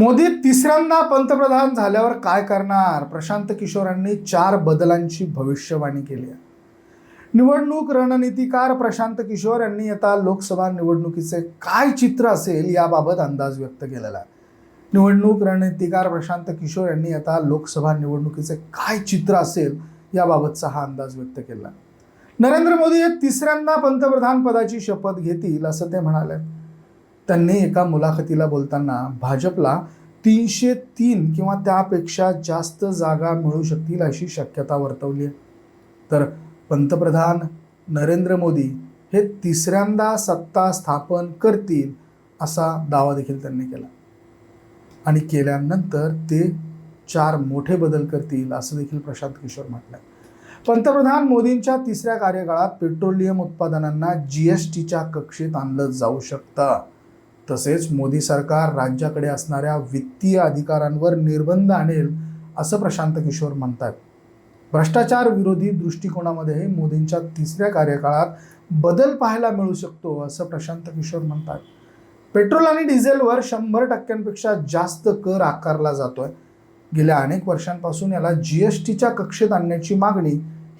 मोदी तिसऱ्यांदा पंतप्रधान झाल्यावर काय करणार? प्रशांत किशोरांनी चार बदलांची भविष्यवाणी केली आहे. निवडणूक रणनीतिकार प्रशांत किशोर यांनी आता लोकसभा निवडणुकीचे काय चित्र असेल याबाबत अंदाज व्यक्त केलेला आहे. निवडणूक रणनीतिकार प्रशांत किशोर यांनी आता लोकसभा निवडणुकीचे काय चित्र असेल याबाबतचा हा अंदाज व्यक्त केला नरेंद्र मोदी हे तिसऱ्यांदा पंतप्रधान पदाची शपथ घेतील असं ते म्हणाले. त्यांनी एका मुलाखतीला बोलताना भाजपला तीनशे तीन किंवा त्यापेक्षा जास्त जागा मिळू शकतील अशी शक्यता वर्तवली आहे. तर पंतप्रधान नरेंद्र मोदी हे तिसऱ्यांदा सत्ता स्थापन करतील असा दावा देखील त्यांनी केला. आणि केल्यानंतर ते चार मोठे बदल करतील असं देखील प्रशांत किशोर म्हटलं पंतप्रधान मोदींच्या तिसऱ्या कार्यकाळात पेट्रोलियम उत्पादनांना जी एस टीच्या कक्षेत आणलं जाऊ शकतं. तसेच मोदी सरकार राज्याकडे असणाऱ्या वित्तीय अधिकारांवर निर्बंध आणेल असं प्रशांत किशोर म्हणतात. भ्रष्टाचार विरोधी दृष्टिकोनामध्ये मोदींच्या तिसऱ्या कार्यकाळात बदल पाहायला मिळू शकतो असं प्रशांत किशोर म्हणतात. पेट्रोल आणि डिझेलवर शंभर टक्क्यांपेक्षा जास्त कर आकारला जातोय. गेल्या अनेक वर्षांपासून याला जी एस टीच्या कक्षेत आणण्याची मागणी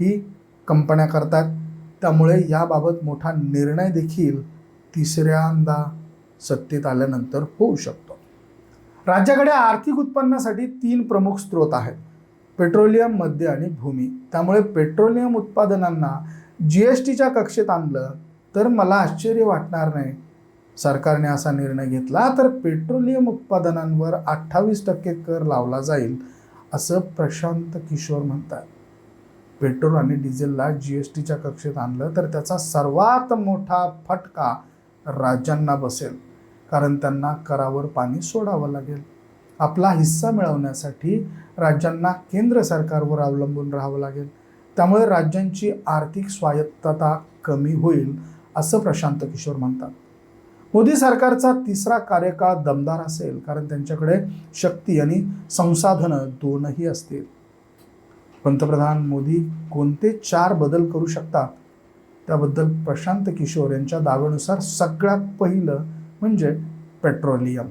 ही कंपन्या करतात. त्यामुळे याबाबत मोठा निर्णय देखील तिसऱ्यांदा सत्तेत आल्यानंतर होऊ शकतो. राज्याकडे आर्थिक उत्पन्नासाठी तीन प्रमुख स्रोत आहेत. पेट्रोलियम मद्य आणि भूमी. त्यामुळे पेट्रोलियम उत्पादनांना जी एस टीच्या कक्षेत आणलं तर मला आश्चर्य वाटणार नाही. सरकारने असा निर्णय घेतला तर पेट्रोलियम उत्पादनांवर अठ्ठावीस टक्के कर लावला जाईल असं प्रशांत किशोर म्हणतात. पेट्रोल आणि डिझेलला जी एस टीच्या कक्षेत आणलं तर त्याचा सर्वात मोठा फटका राज्यांना बसेल. कारण त्यांना करावर पाणी सोडावं लागेल. आपला हिस्सा मिळवण्यासाठी राज्यांना केंद्र सरकारवर अवलंबून राहावं लागेल. त्यामुळे राज्यांची आर्थिक स्वायत्तता कमी होईल असं प्रशांत किशोर म्हणतात. मोदी सरकारचा तिसरा कार्यकाळ दमदार असेल कारण त्यांच्याकडे शक्ती आणि संसाधनं दोनही असतील. पंतप्रधान मोदी कोणते चार बदल करू शकतात? त्याबद्दल प्रशांत किशोर यांच्या दाव्यानुसार सगळ्यात पहिलं म्हणजे पेट्रोलियम.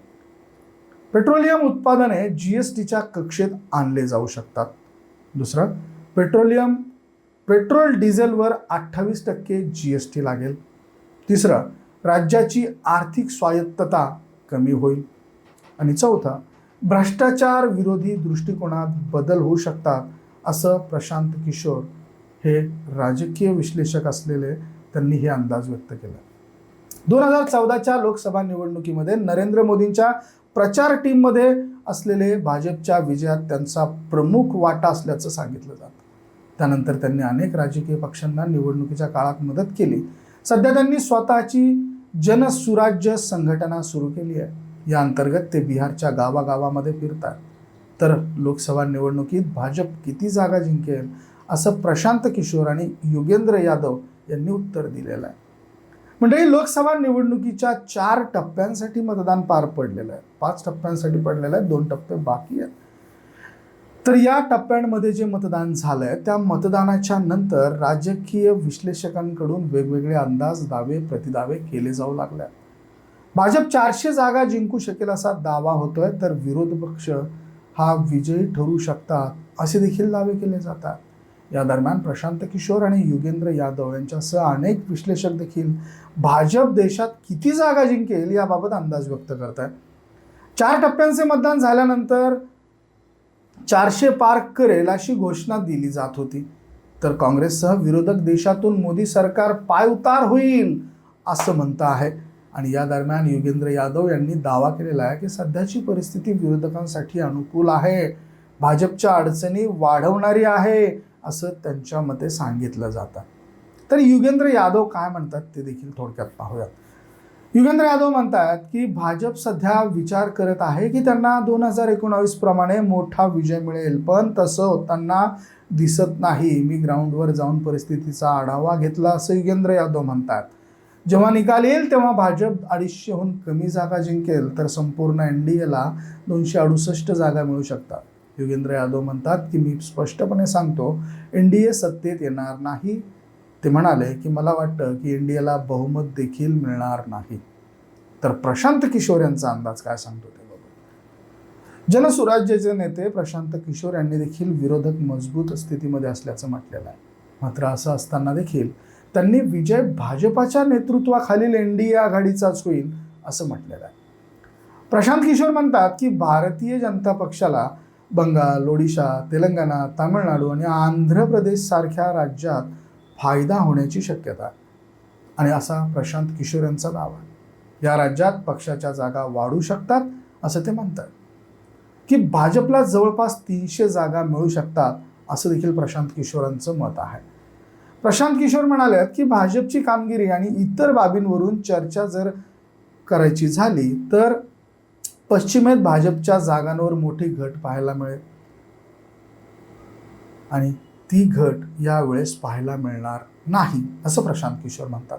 पेट्रोलियम उत्पादने जी एस टीच्या कक्षेत आणले जाऊ शकतात. दुसरं पेट्रोलियम पेट्रोल डिझेलवर अठ्ठावीस टक्के जी एस टी लागेल. तिसरं राज्याची आर्थिक स्वायत्तता कमी होईल. आणि चौथं भ्रष्टाचार विरोधी दृष्टिकोनात बदल होऊ शकतात असं प्रशांत किशोर हे राजकीय विश्लेषक असलेले त्यांनी हे अंदाज व्यक्त केला. दोन हजार चौदाच्या लोकसभा निवडणुकीमध्ये नरेंद्र मोदींच्या प्रचार टीममध्ये असलेले भाजपच्या विजयात त्यांचा प्रमुख वाटा असल्याचं सांगितलं जातं. त्यानंतर त्यांनी अनेक राजकीय पक्षांना निवडणुकीच्या काळात मदत केली. सध्या त्यांनी स्वतःची जनसुराज्य संघटना सुरू केली आहे. या अंतर्गत ते बिहारच्या गावागावामध्ये फिरतात. तर लोकसभा निवडणुकीत भाजप किती जागा जिंकेल असं प्रशांत किशोर आणि योगेंद्र यादव यांनी उत्तर दिलेलं आहे. म्हणजे लोकसभा निवडणुकीच्या चार टप्प्यांसाठी मतदान पार पडलेलं आहे. पाच टप्प्यांसाठी पडलेलं आहे दोन टप्पे बाकी आहेत. तर या टप्प्यांमध्ये जे मतदान झालं आहे त्या मतदानाच्या नंतर राजकीय विश्लेषकांकडून वेगवेगळे अंदाज दावे प्रतिदावे केले जाऊ लागले भाजप चारशे जागा जिंकू शकेल असा दावा होतोय तर विरोध पक्ष हा विजयी ठरू शकतात असे देखील दावे केले जातात. या दरम्यान प्रशांत किशोर आणि युगेंद्र यादव यांच्यासह अनेक विश्लेषक देखील भाजप देशात किती जागा जिंकेल याबाबत अंदाज व्यक्त करत आहेत चार टप्प्यांचे मतदान झाल्यानंतर चारशे पार करेल अशी घोषणा दिली जात होती. तर काँग्रेससह विरोधक देशातून मोदी सरकार पायउतार होईल असं म्हणतं आहे. आणि या दरम्यान युगेंद्र यादव यांनी दावा केलेला आहे की सध्याची परिस्थिती विरोधकांसाठी अनुकूल आहे. भाजपच्या अडचणी वाढवणारी आहे. असं त्यांच्या मते सांगितलं जातं. तर युगेंद्र यादव काय म्हणतात ते देखील थोडक्यात पाहूयात. युगेंद्र यादव म्हणतात की भाजप सध्या विचार करत आहे की त्यांना दोन हजार एकोणावीस प्रमाणे मोठा विजय मिळेल पण तसं होताना दिसत नाही. मी ग्राउंडवर जाऊन परिस्थितीचा आढावा घेतला असं युगेंद्र यादव म्हणतात. जेव्हा निकाल येईल तेव्हा भाजप अडीचशेहून कमी जागा जिंकेल तर संपूर्ण एन डी एला दोनशे अडुसष्ट जागा मिळू शकतात. योगेंद्र यादव म्हणतात की मी स्पष्टपणे सांगतो एन डी ए सत्तेत येणार नाही. ते म्हणाले की मला वाटतं की एन डी एला बहुमत देखील मिळणार नाही. तर प्रशांत किशोर यांचा अंदाज काय सांगतो ते बघू. जनसुराज्याचे नेते प्रशांत किशोर यांनी देखील विरोधक मजबूत स्थितीमध्ये असल्याचं म्हटलेलं आहे. मात्र असं असताना देखील त्यांनी विजय भाजपाच्या नेतृत्वाखालील एन डी ए आघाडीचाच होईल असं म्हटलेलं आहे. प्रशांत किशोर म्हणतात की भारतीय जनता पक्षाला बंगाल ओडिशा तेलंगणा तामिळनाडू आणि आंध्र प्रदेश सारख्या राज्यात फायदा होण्याची शक्यता आहे. आणि असा प्रशांत किशोर यांचा दावा आहे. या राज्यात पक्षाच्या जागा वाढू शकतात असं ते म्हणतात. की भाजपला जवळपास तीनशे जागा मिळू शकतात असं देखील प्रशांत किशोरांचं मत आहे. प्रशांत किशोर म्हणाल्यात की भाजपची कामगिरी आणि इतर बाबींवरून चर्चा जर करायची झाली तर पश्चिमेत भाजपच्या जागांवर मोठी घट पाहायला मिळेल. आणि ती घट यावेळेस पाहायला मिळणार नाही असं प्रशांत किशोर म्हणतात.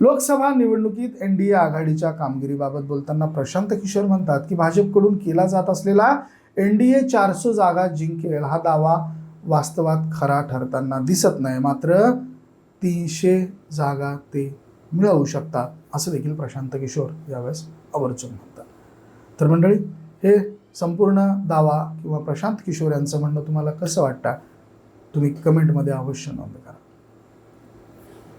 लोकसभा निवडणुकीत एन डी ए आघाडीच्या कामगिरीबाबत बोलताना प्रशांत किशोर म्हणतात की भाजपकडून केला जात असलेला एन डी ए चारशे जागा जिंकेल हा दावा वास्तवात खरा ठरताना दिसत नाही. मात्र तीनशे जागा ते मिळवू शकतात असं देखील प्रशांत किशोर यावेळेस आवर्जून म्हणतात. तर मंडळी हे संपूर्ण दावा किंवा प्रशांत किशोर यांचं म्हणणं तुम्हाला कसं वाटतं? तुम्ही कमेंटमध्ये अवश्य नोंद करा.